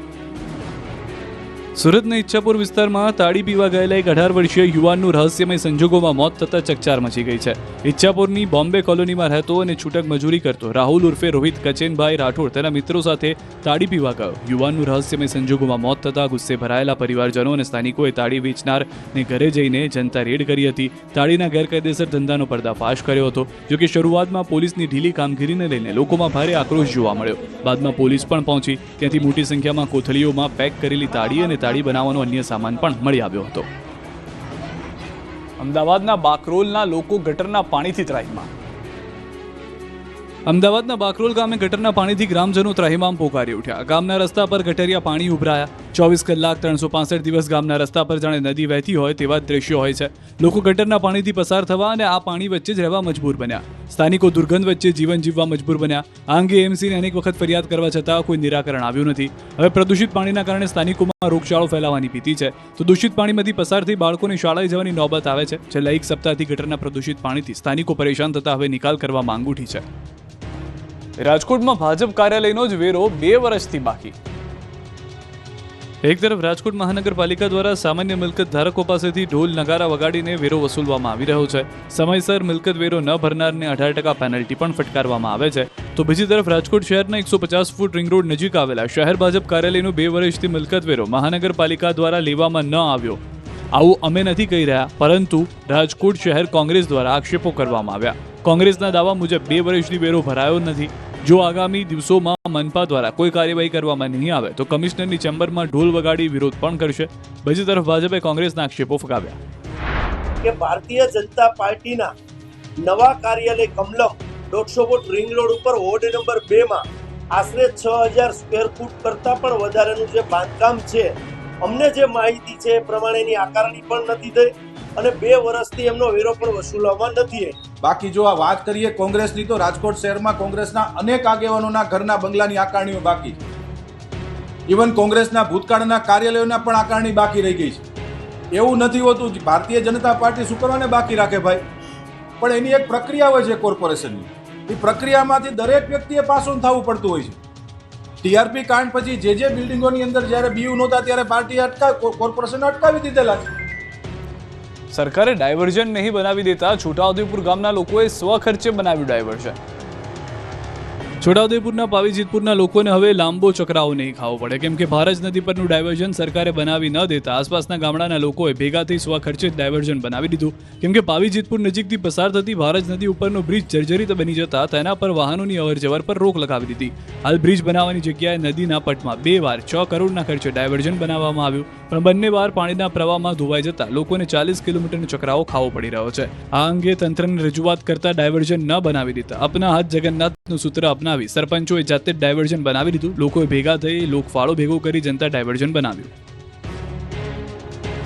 સુરતના ઈચ્છાપુર વિસ્તારમાં તાળી પીવા ગયેલા એક અઢાર વર્ષીય યુવાનનું રહસ્યમય સંજોગોમાં મોત થતાં ચકચાર મચી ગઈ છે. ઈચ્છાપુરની બોમ્બે કોલોનીમાં રહેતો અને છૂટક મજૂરી કરતો રાહુલ ઉર્ફે રોહિત કચેનભાઈ રાઠોડ તેના મિત્રો સાથે તાળી પીવા ગયો. યુવાનનું રહસ્યમય સંજોગોમાં મોત થતાં ગુસ્સે ભરાયેલા પરિવારજનો અને સ્થાનિકોએ તાળી વેચનારને ઘરે જઈને જનતા રેડ કરી હતી. તાળીના ગેરકાયદેસર ધંધાનો પર્દાફાશ કર્યો હતો. જોકે શરૂઆતમાં પોલીસની ઢીલી કામગીરીને લઈને લોકોમાં ભારે આક્રોશ જોવા મળ્યો. બાદમાં પોલીસ પણ પહોંચી. ત્યાંથી મોટી સંખ્યામાં કોથળીઓમાં પેક કરેલી તાળી અને તાળી બનાવવાનો અન્ય સામાન પણ મળી આવ્યો હતો. અમદાવાદના બાકરોલના લોકો ગટરના પાણીથી ત્રાહીમાં અમદાવાદના બાકરોલ ગામે ગટરના પાણીથી ગ્રામજનો ત્રાહિમામ પોકારી ઉઠ્યા. ગામના રસ્તા પર ગટરિયા પાણી ઉભરાયા. ચોવીસ કલાક ત્રણસો પાસઠ દિવસ ગામના રસ્તા પર જાણે નદી વહેતી હોય તેવા દ્રશ્યો હોય છે. લોકો ગટરના પાણીથી પસાર થવા અને આ પાણી વચ્ચે જ રહેવા મજબૂર બન્યા. સ્થાનિકો દુર્ગંધ વચ્ચે જીવન જીવવા મજબૂર બન્યા. આ અંગે એમસીને અનેક વખત ફરિયાદ કરવા છતાં કોઈ નિરાકરણ આવ્યું નથી. હવે પ્રદૂષિત પાણીના કારણે સ્થાનિકોમાં રોગચાળો ફેલાવાની ભીતિ છે. તો દૂષિત પાણીમાંથી પસાર થઈ બાળકોને શાળાએ જવાની નોબત આવે છે. છેલ્લા એક સપ્તાહથી ગટરના પ્રદૂષિત પાણીથી સ્થાનિકો પરેશાન થતા હવે નિકાલ કરવા માંગ ઉઠી છે. રાજકોટમાં ભાજપ કાર્યાલયનો જ વેરો બે વર્ષથી બાકી. એક તરફ રાજકોટ મહાનગરપાલિકા દ્વારા સામાન્ય મિલકત ધારકો પાસેથી ઢોલ નગારા વગાડીને વેરો વસૂલવામાં આવી રહ્યો છે. સમયસર મિલકત વેરો ન ભરનારને અઢાર ટકા પેનલ્ટી પણ ફટકારવામાં આવે છે. તો બીજી તરફ રાજકોટ શહેરના એકસો પચાસ ફૂટ રિંગ રોડ નજીક આવેલા શહેર ભાજપ કાર્યાલયનો બે વર્ષથી મિલકત વેરો મહાનગરપાલિકા દ્વારા લેવામાં ન આવ્યો. આવું અમે નથી કહી રહ્યા, પરંતુ રાજકોટ શહેર કોંગ્રેસ દ્વારા આક્ષેપો કરવામાં આવ્યા. કોંગ્રેસના દાવા મુજબ બે વર્ષથી વેરો ભરાયો નથી. જો આગામી દિવસોમાં મનપા દ્વારા કોઈ કાર્યવાહી કરવામાં નહીં આવે, તો કમિશનરની ચેમ્બરમાં ઢોલ વગાડી વિરોધ પણ કરશે. બીજી તરફ ભાજપે કોંગ્રેસના આક્ષેપો ફગાવ્યા. કે ભારતીય જનતા પાર્ટીના નવા કાર્યાલય કમલમ દોઢસો ફૂટ રિંગ રોડ ઉપર વોર્ડ નંબર બે માં આશરે છ હજાર સ્ક્વેર ફૂટ કરતાં પણ વધારેનું જે બાંધકામ છે, અમને જે માહિતી છે એ પ્રમાણેની આકારણી પણ નથી થઈ. અને બે વર્ષથી એમનો વેરો પણ વસૂલવામાં નથી બાકી જો આ વાત કરીએ કોંગ્રેસની, તો રાજકોટ શહેરમાં કોંગ્રેસના અનેક આગેવાનોના ઘરના બંગલાની આકારણીઓ બાકી. ઇવન કોંગ્રેસના ભૂતકાળના કાર્યાલયોના પણ આકારણી બાકી રહી ગઈ છે. એવું નથી હોતું ભારતીય જનતા પાર્ટી શું બાકી રાખે ભાઈ. પણ એની એક પ્રક્રિયા હોય છે કોર્પોરેશનની. એ પ્રક્રિયામાંથી દરેક વ્યક્તિએ પાસું થવું પડતું હોય છે. ટીઆરપી કાંડ પછી જે જે બિલ્ડિંગોની અંદર જ્યારે બીયુ નહોતા ત્યારે પાર્ટી અટકાવ કોર્પોરેશન અટકાવી દીધેલા છે. સરકારે ડાયવર્ઝન નહીં બનાવી દેતા છોટાઉદેપુર ગામના લોકોએ સ્વખર્ચે બનાવ્યું ડાયવર્ઝન. છોટાઉદેપુરના પાવીજીતપુરના લોકોને હવે લાંબો ચકરાવો નહીં ખાવો પડે. કેમ કે ભારજ નદી પરનું ડાયવર્ઝન સરકારે બનાવી ન દેતા આસપાસના ગામડાના લોકોએ ભેગા થઈ સ્વખર્ચે જ ડાયવર્ઝન બનાવી દીધું. કેમ કે પાવીજીતપુર નજીકથી પસાર થતી ભારજ નદી ઉપરનો બ્રિજ જર્જરિત બની જતા તેના પર વાહનોની અવરજવર પર રોક લગાવી દીધી. હાલ બ્રિજ બનાવવાની જગ્યાએ નદીના પટમાં બે વાર છ કરોડના ખર્ચે ડાયવર્ઝન બનાવવામાં આવ્યું. પણ બંને વાર પાણીના પ્રવાહમાં ધોવાઈ જતા લોકોને ચાલીસ કિલોમીટરનો ચકરાવો ખાવો પડી રહ્યો છે. આ અંગે તંત્રને રજૂઆત કરતા ડાયવર્ઝન ન બનાવી દીધા. અપના હાથ જગન્નાથનું સૂત્ર અપનાવી બનાવી. સરપંચોએ જાતે ડાયવર્ઝન બનાવી દીધું લોકોએ ભેગા થઈ લોકફાળો ભેગો કરી જનતા ડાયવર્ઝન બનાવ્યું.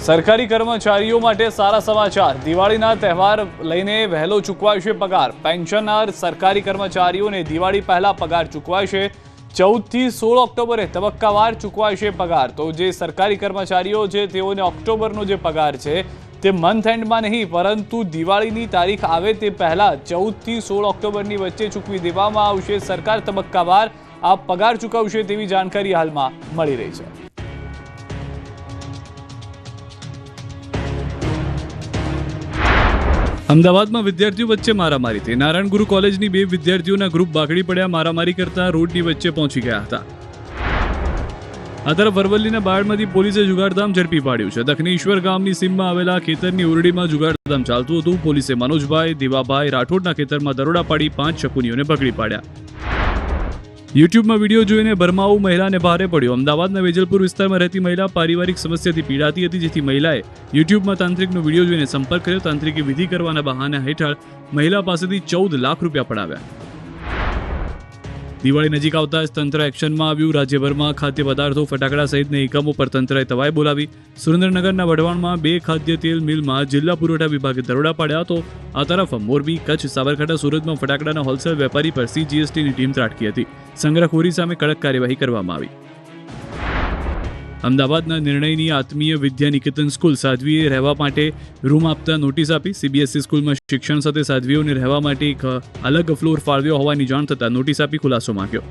સરકારી કર્મચારીઓ માટે સારા સમાચાર. દિવાળીના તહેવાર લઈને વહેલો ચૂકવાશે પગાર. પેન્શનર સરકારી કર્મચારીઓને દિવાળી પહેલા પગાર ચૂકવાશે ચૌદથી સોળ ઓક્ટોબરે તબક્કાવાર ચૂકવાશે પગાર. તો જે સરકારી કર્મચારીઓ છે, તેઓને ઓક્ટોબરનો જે પગાર છે, તે મંથ એન્ડમાં નહીં, પરંતુ દિવાળીની તારીખ આવે તે પહેલાં ચૌદથી સોળ ઓક્ટોબરની વચ્ચે ચૂકવી દેવામાં આવશે. સરકાર તબક્કાવાર આ પગાર ચૂકવશે તેવી જાણકારી હાલમાં મળી રહી છે. અમદાવાદમાં વિદ્યાર્થીઓ વચ્ચે મારામારી થઈ. નારાયણ ગુરુ કોલેજની બે વિદ્યાર્થીઓના ગ્રુપ બાગડી પડ્યા, મારામારી કરતા રોડની વચ્ચે પહોંચી ગયા હતા. આ તરફ અરવલ્લીના બાળમાંથી પોલીસે જુગારધામ ઝડપી પાડ્યું છે. દક્ષિણેશ્વર ગામની સીમમાં આવેલા ખેતરની ઓરડીમાં જુગારધામ ચાલતું હતું. પોલીસે મનોજભાઈ, દેવાભાઈ રાઠોડના ખેતરમાં દરોડા પાડી પાંચ શકુનીઓને પકડી પાડ્યા. યુટ્યુબમાં વીડિયો જોઈને ભરમાવું મહિલાને ભારે પડ્યો. અમદાવાદના વેજલપુર વિસ્તારમાં રહેતી મહિલા પારિવારિક સમસ્યાથી પીડાતી હતી, જેથી મહિલાએ યુટ્યુબમાં તાંત્રિકનો વીડિયો જોઈને સંપર્ક કર્યો. તાંત્રિકે વિધિ કરવાના બહાના હેઠળ મહિલા પાસેથી ચૌદ લાખ રૂપિયા પડાવ્યા. દિવાળી નજીક આવતા જ તંત્ર એક્શનમાં આવ્યું. રાજ્યભરમાં ખાદ્ય પદાર્થો, ફટાકડા સહિતની એકમો પર તંત્રએ તવાઈ બોલાવી. સુરેન્દ્રનગરના વઢવાણમાં બે ખાદ્ય તેલ મિલમાં જિલ્લા પુરવઠા વિભાગે દરોડા પાડ્યા હતો. આ તરફ મોરબી, કચ્છ, સાબરકાંઠા, સુરતમાં ફટાકડાના હોલસેલ વેપારી પર સીજીએસટીની ટીમ ત્રાટકી હતી. સંગ્રહખોરી સામે કડક કાર્યવાહી કરવામાં આવી. અમદાવાદના નિર્ણયની આત્મીય વિદ્યા નિકેતન સ્કૂલ સાધ્વીએ રહેવા માટે રૂમ આપતા નોટિસ આપી. સીબીએસઈ સ્કૂલમાં શિક્ષણ સાથે સાધ્વીઓને રહેવા માટે એક અલગ ફ્લોર ફાળવ્યો હોવાની જાણ થતાં નોટિસ આપી ખુલાસો માંગ્યો.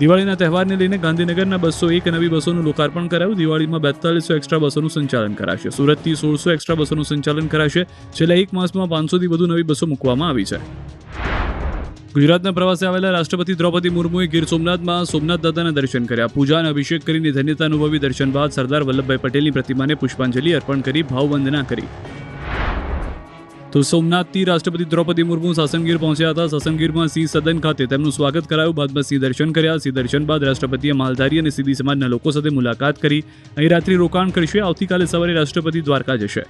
દિવાળીના તહેવારને લઈને ગાંધીનગરના બસો એક નવી બસોનું લોકાર્પણ કરાયું. દિવાળીમાં બેતાલીસો એક્સ્ટ્રા બસોનું સંચાલન કરાશે. સુરતથી સોળસો એક્સ્ટ્રા બસોનું સંચાલન કરાશે. છેલ્લા એક માસમાં પાંચસોથી વધુ નવી બસો મૂકવામાં આવી છે. ગુજરાતના પ્રવાસે આવેલા રાષ્ટ્રપતિ દ્રૌપદી મુર્મુએ ગીર સોમનાથમાં સોમનાથ દાદાના દર્શન કર્યા. પૂજા અને અભિષેક કરીને ધન્યતા અનુભવી દર્શન બાદ સરદાર વલ્લભભાઈ પટેલની પ્રતિમાને પુષ્પાંજલિ અર્પણ કરી ભાવવંદના કરી. તો સોમનાથથી રાષ્ટ્રપતિ દ્રૌપદી મુર્મુ સાસણગીર પહોંચ્યા હતા. સાસણગીરમાં સિંહ સદન ખાતે તેમનું સ્વાગત કરાયું. બાદમાં સિંહ દર્શન કર્યા. સિંહ દર્શન બાદ રાષ્ટ્રપતિએ માલધારી અને સીધી સમાજના લોકો સાથે મુલાકાત કરી. અહીં રાત્રિ રોકાણ કરશે. આવતીકાલે સવારે રાષ્ટ્રપતિ દ્વારકા જશે.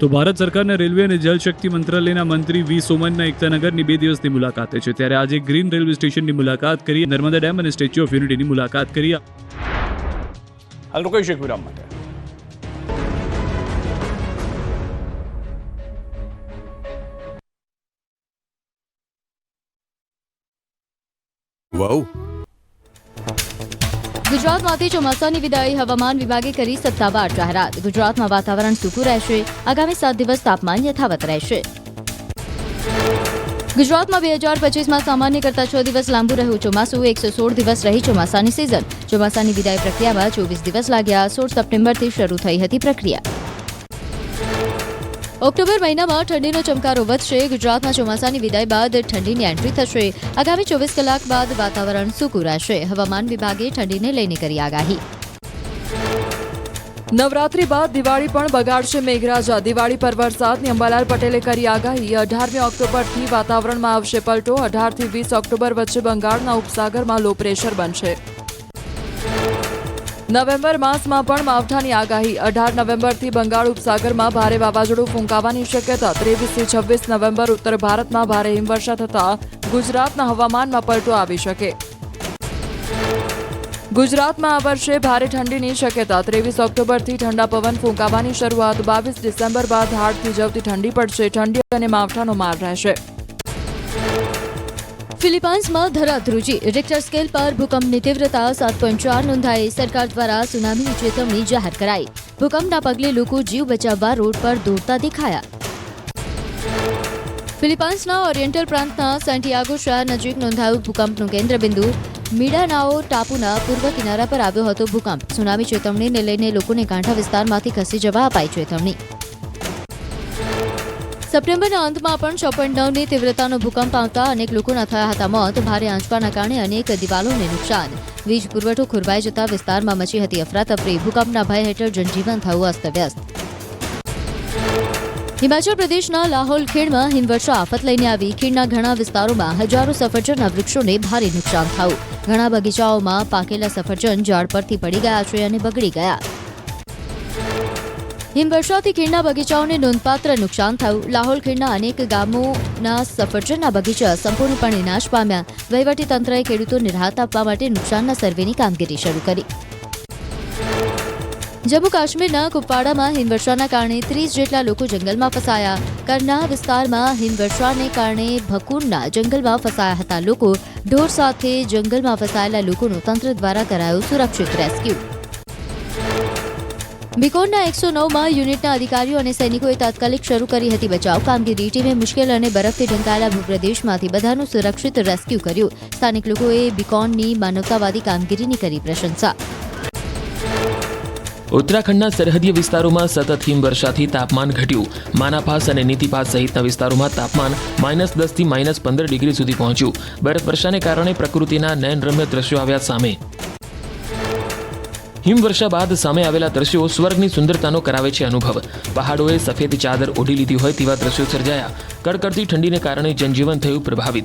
તો ભારત સરકારના રેલવે અને જલશક્તિ મંત્રાલયના મંત્રી વી સોમનના એકતાનગરની બે દિવસની મુલાકાતે છે. ત્યારે આજે ગ્રીન રેલવે સ્ટેશનની મુલાકાત કરી નર્મદા ડેમ અને સ્ટેચ્યુ ઓફ યુનિટીની મુલાકાત કરી. હાલ રોકાઈ શેખ વિરામ માટે? વહુ ગુજરાતમાંથી ચોમાસાની વિદાય હવામાન વિભાગે કરી સત્તાવાર જાહેરાત. ગુજરાતમાં વાતાવરણ સૂકું રહેશે. આગામી સાત દિવસ તાપમાન યથાવત રહેશે. ગુજરાતમાં બે હજાર પચીસમાં સામાન્ય કરતાં છ દિવસ લાંબુ રહ્યું ચોમાસું. એકસો સોળ દિવસ રહી ચોમાસાની સિઝન ચોમાસાની વિદાય પ્રક્રિયામાં ચોવીસ દિવસ લાગ્યા. સોળ સપ્ટેમ્બરથી શરૂ થઈ હતી પ્રક્રિયા. ઓક્ટોબર મહિનામાં ઠંડીનો ચમકારો વધશે. ગુજરાતમાં ચોમાસાની વિદાય બાદ ઠંડીની એન્ટ્રી થશે. આગામી ચોવીસ કલાક બાદ વાતાવરણ સૂકું રહેશે. હવામાન વિભાગે ઠંડીને લઈને કરી આગાહી. નવરાત્રી બાદ દિવાળી પણ બગાડશે મેઘરાજા. દિવાળી પર વરસાદની અંબાલાલ પટેલે કરી આગાહી. અઢારમી ઓક્ટોબરથી વાતાવરણમાં આવશે પલટો. અઢારથી વીસ ઓક્ટોબર વચ્ચે બંગાળના ઉપસાગરમાં લો પ્રેશર બનશે. નવેમ્બર માસમાં પણ માવઠાની આગાહી. અઢાર નવેમ્બરથી બંગાળ ઉપસાગરમાં ભારે વાવાઝોડું ફૂંકાવાની શક્યતા. ત્રેવીસથી છવ્વીસ નવેમ્બર ઉત્તર ભારતમાં ભારે હિમવર્ષા થતાં ગુજરાતના હવામાનમાં પલટો આવી શકે. ગુજરાતમાં આ વર્ષે ભારે ઠંડીની શક્યતા. ત્રેવીસ ઓક્ટોબરથી ઠંડા પવન ફૂંકાવાની શરૂઆત. બાવીસ ડિસેમ્બર બાદ હાડ થીજવતી ઠંડી પડશે. ઠંડી અને માવઠાનો માર રહેશે. ફિલિપાઇન્સમાં ધરાધ્રુજી. રિક્ટર સ્કેલ પર ભૂકંપની તીવ્રતા સાત પોઈન્ટ ચાર નોંધાઈ. સરકાર દ્વારા સુનામીની ચેતવણી જાહેર કરાઈ. ભૂકંપના પગલે લોકો જીવ બચાવવા રોડ પર દોડતા દેખાયા. ફિલિપાઇન્સના ઓરિએન્ટલ પ્રાંતના સેન્ટિયાગો શહેર નજીક નોંધાયું ભૂકંપનું કેન્દ્રબિંદુ. મીડાનાઓ ટાપુના પૂર્વ કિનારા પર આવ્યો હતો ભૂકંપ. સુનામી ચેતવણીને લઈને લોકોને કાંઠા વિસ્તારમાંથી ખસી જવા અપાઈ ચેતવણી. સપ્ટેમ્બરના અંતમાં પણ છ પોઈન્ટ નવની તીવ્રતાનો ભૂકંપ આવતા અનેક લોકોના થયા હતા મોત. ભારે આંચકાના કારણે અનેક દિવાલોને નુકસાન. વીજ પુરવઠો ખોરવાઈ જતા વિસ્તારમાં મચી હતી અફરાતફરી. ભૂકંપના ભય હેઠળ જનજીવન થયું અસ્તવ્યસ્ત. હિમાચલ પ્રદેશના લાહોલ ખીણમાં હિમવર્ષા આફત લઈને આવી. ખીણના ઘણા વિસ્તારોમાં હજારો સફરજનના વૃક્ષોને ભારે નુકસાન થયું. ઘણા બગીચાઓમાં પાકેલા સફરજન ઝાડ પરથી પડી ગયા છે અને બગડી ગયા. હિમવર્ષાથી ખીણના બગીચાઓને નોંધપાત્ર નુકસાન થયું લાહોલ ખીણના અનેક ગામોના સફરજનના બગીચા સંપૂર્ણપણે નાશ પામ્યા વહીવટી તંત્રએ ખેડૂતોને રાહત આપવા માટે નુકસાનના સર્વેની કામગીરી શરૂ કરી જમ્મુ કાશ્મીરના કુપવાડામાં હિમવર્ષાના કારણે ત્રીસ જેટલા લોકો જંગલમાં ફસાયા કરના વિસ્તારમાં હિમવર્ષાને કારણે ભકુરના જંગલમાં ફસાયા હતા લોકો ઢોર સાથે જંગલમાં ફસાયેલા લોકોનું તંત્ર દ્વારા કરાયો સુરક્ષિત રેસ્ક્યુ બિકોનના એકસો નવમાં યુનિટના અધિકારીઓ અને સૈનિકોએ તાત્કાલિક શરૂ કરી હતી બચાવ કામગીરી. ટીમે મુશ્કેલ અને બરફથી ઢંકાયેલા ભૂપ્રદેશમાંથી બધાનું સુરક્ષિત રેસ્ક્યુ કર્યું. સ્થાનિક લોકોએ બિકોનની માનવતાવાદી કામગીરીની કરી પ્રશંસા. ઉત્તરાખંડના સરહદીય વિસ્તારોમાં સતત હિમવર્ષાથી તાપમાન ઘટ્યું. માનાપાસ અને નીતિપાસ સહિતના વિસ્તારોમાં તાપમાન માઇનસ દસથી માઇનસ પંદર ડિગ્રી સુધી પહોંચ્યું. બરફવર્ષાને કારણે પ્રકૃતિના નયનરમ્ય દ્રશ્યો આવ્યા સામે. હિમવર્ષા બાદ સામે આવેલા દ્રશ્યો સ્વર્ગની સુંદરતાનો કરાવે છે અનુભવ. પહાડોએ સફેદ ચાદર ઓઢી લીધી હોય તેવા દ્રશ્યો સર્જાયા. કડકડતી ઠંડીને કારણે જનજીવન થયું પ્રભાવિત.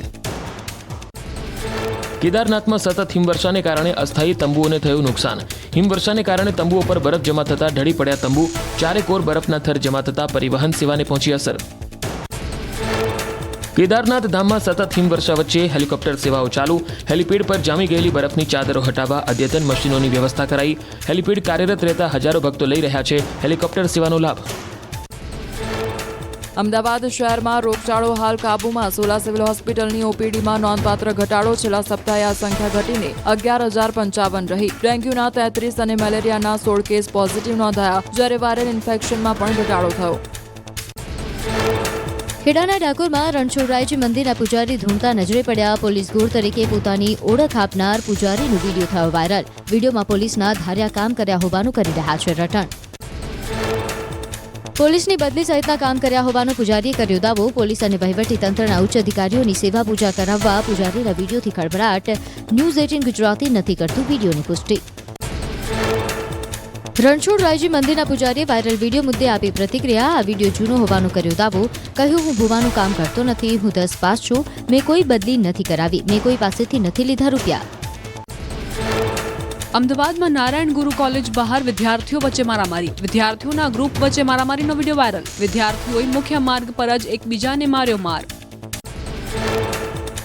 કેદારનાથમાં સતત હિમવર્ષાને કારણે અસ્થાયી તંબુઓને થયું નુકસાન. હિમવર્ષાને કારણે તંબુઓ પર બરફ જમા થતા ઢળી પડ્યા તંબુ. ચારે કોર બરફના થર જમા થતા પરિવહન સેવાને પહોંચી અસર. કેદારનાથ ધામમાં સતત હિમવર્ષા વચ્ચે હેલિકોપ્ટર સેવાઓ ચાલુ. હેલિપેડ પર જામી ગયેલી બરફની ચાદરો હટાવવા અદ્યતન મશીનોની વ્યવસ્થા કરાઈ. હેલિપેડ કાર્યરત રહેતા હજારો ભક્તો લઈ રહ્યા છે હેલિકોપ્ટર સેવાનો લાભ. અમદાવાદ શહેરમાં રોગચાળો હાલ કાબૂમાં. સોલા સિવિલ હોસ્પિટલની ઓપીડીમાં નોંધપાત્ર ઘટાડો છેલ્લા સપ્તાહે આ સંખ્યા ઘટીને અગિયાર હજાર પંચાવન રહી. ડેન્ગ્યુના તેત્રીસ અને મેલેરિયાના સોળ કેસ પોઝિટિવ નોંધાયા. જ્યારે વાયરલ ઇન્ફેક્શનમાં પણ ઘટાડો થયો. ખેડાના ડાકોરમાં રણછોડરાયજી મંદિરના પૂજારી ધૂણતા નજરે પડ્યા. પોલીસ ગોળ તરીકે પોતાની ઓળખ આપનાર પૂજારીનો વીડિયો થયો વાયરલ. વિડીયોમાં પોલીસના ધાર્યા કામ કર્યા હોવાનું કરી રહ્યા છે રટણ. પોલીસની બદલી સહિતના કામ કર્યા હોવાનો પૂજારીએ કર્યો દાવો. પોલીસ અને તંત્રના ઉચ્ચ અધિકારીઓની સેવા પૂજા કરાવવા પૂજારીના વિડીયોથી ખળભળાટ. ન્યૂઝ એટીન ગુજરાતી નથી કરતું વિડીયોની પુષ્ટિ. રણછોડરાયજી મંદિરના પૂજારીએ વાયરલ વીડિયો મુદ્દે આપી પ્રતિક્રિયા. આ વીડિયો જૂનો હોવાનો કર્યો દાવો કહ્યું, હું ભૂવાનું કામ કરતો નથી. હું દસ પાસ છું. મેં કોઈ બદલી નથી કરાવી. મેં કોઈ પાસેથી નથી લીધા રૂપિયા. અમદાવાદમાં નારાયણ ગુરુ કોલેજ બહાર વિદ્યાર્થીઓ વચ્ચે મારામારી. વિદ્યાર્થીઓના ગ્રુપ વચ્ચે મારામારીનો વીડિયો વાયરલ વિદ્યાર્થીઓએ મુખ્ય માર્ગ પર જ એકબીજાને માર્યો માર.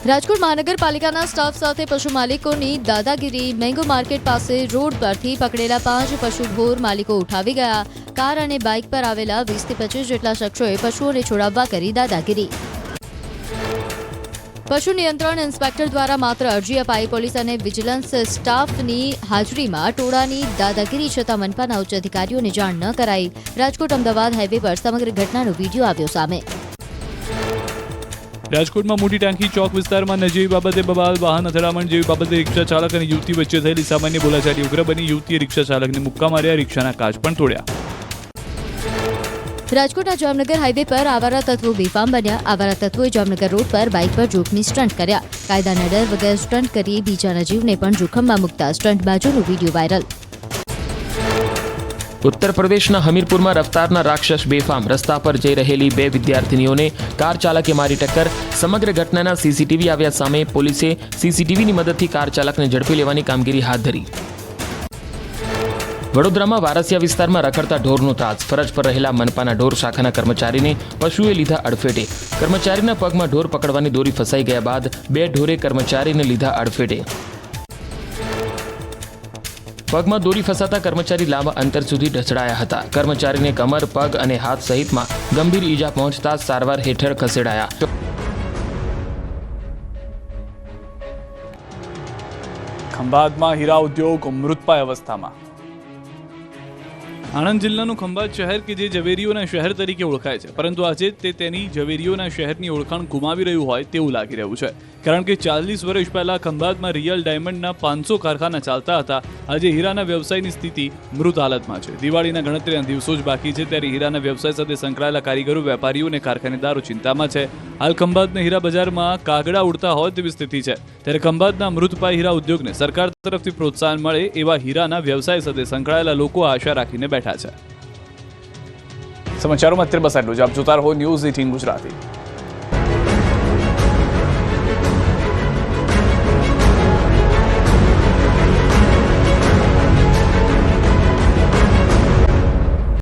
રાજકોટ મહાનગરપાલિકાના સ્ટાફ સાથે પશુ માલિકોની દાદાગીરી. મેંગો માર્કેટ પાસે રોડ પરથી પકડેલા પાંચ પશુ ઢોર માલિકો ઉઠાવી ગયા. કાર અને બાઇક પર આવેલા વીસથી પચીસ જેટલા શખ્સોએ પશુઓને છોડાવવા કરી દાદાગીરી. પશુ નિયંત્રણ ઇન્સ્પેક્ટર દ્વારા માત્ર અરજી અપાઈ પોલીસ અને વિજિલન્સ સ્ટાફની હાજરીમાં ટોળાની દાદાગીરી છતાં મનપાના ઉચ્ચ અધિકારીઓને જાણ ન કરાઈ. રાજકોટ અમદાવાદ હાઈવે પર સમગ્ર ઘટનાનો વીડિયો આવ્યો સામે. રાજકોટમાં મોટી ટાંકી, ચોક વિસ્તારમાં નજીવી બાબતે બબાલ વાહન અથડામણ જેવી બાબતે રિક્ષા ચાલક અને યુવતી વચ્ચે થયેલી સામાન્ય બોલાચાલી ઉગ્ર બની. યુવતીએ રિક્ષા ચાલકને મુક્કા માર્યા, રિક્ષાના કાચ પણ તોડ્યા. રાજકોટના જામનગર હાઈવે પર આવારા તત્વો બેફામ બન્યા. આવારા તત્વોએ જામનગર રોડ પર બાઇક પર જોખમી સ્ટન્ટ કર્યા. કાયદાના ડર વગર સ્ટન્ટ કરી બીજાના જીવને પણ જોખમમાં મૂકતા સ્ટન્ટ બાજુનો વીડિયો વાયરલ. ઉત્તર પ્રદેશના હમીરપુરમાં રફતારના રાક્ષસ બેફામ રસ્તા પર જઈ રહેલી બે વિદ્યાર્થીનીઓને કાર ચાલકે મારી ટક્કર. સમગ્ર ઘટનાના સીસીટીવી આવ્યા સામે પોલીસે સીસીટીવીની મદદથી કાર ચાલકને ઝડપી લેવાની કામગીરી હાથ ધરી. વડોદરામાં વારસિયા વિસ્તારમાં રખડતા ઢોરનો ત્રાસ. ફરજ પર રહેલા મનપાના ઢોર શાખાના કર્મચારીને પશુએ લીધા અડફેટે. કર્મચારીના પગમાં ઢોર પકડવાની દોરી ફસાઈ ગયા બાદ બે ઢોરે કર્મચારીને લીધા અડફેટે. પગમાં દોરી ફસાતા કર્મચારી લાંબા અંતર સુધી ઢસડાયા હતા. કર્મચારીને કમર, પગ અને હાથ સહિતમાં ગંભીર ઈજા પહોંચતા સારવાર હેઠળ ખસેડાયા. ખંભાતમાં હીરા ઉદ્યોગ મૃતપાય અવસ્થામાં. આણંદ જિલ્લાનું ખંભાત શહેર કે જે ઝવેરીઓના શહેર તરીકે ઓળખાય છે. પરંતુ આજે તે તેની ઝવેરીઓના શહેરની ઓળખાણ ગુમાવી રહ્યું હોય તેવું લાગી રહ્યું છે. કારણ કે ચાલીસ વર્ષ પહેલા ખંભાતમાં રિયલ ડાયમંડના પાંચસો કારખાના ચાલતા હતા. આજે હીરાના વ્યવસાયની સ્થિતિ મૃત હાલતમાં છે. દિવાળીના ગણતરીના દિવસો જ બાકી છે ત્યારે હીરાના વ્યવસાય સાથે સંકળાયેલા કારીગરો, વેપારીઓ અને કારખાનેદારો ચિંતામાં છે. હાલ ખંભાતના હીરા બજારમાં કાગડા ઉડતા હોય તેવી સ્થિતિ છે. ત્યારે ખંભાતના મૃતપાય હીરા ઉદ્યોગને સરકાર તરફથી પ્રોત્સાહન મળે એવા હીરાના વ્યવસાય સાથે સંકળાયેલા લોકો આશા રાખીને બેઠા છે. સમાચારોમાં અત્યારે બસ આટલું જ. આપ જોતા રહો ન્યૂઝ એટીન ગુજરાતી.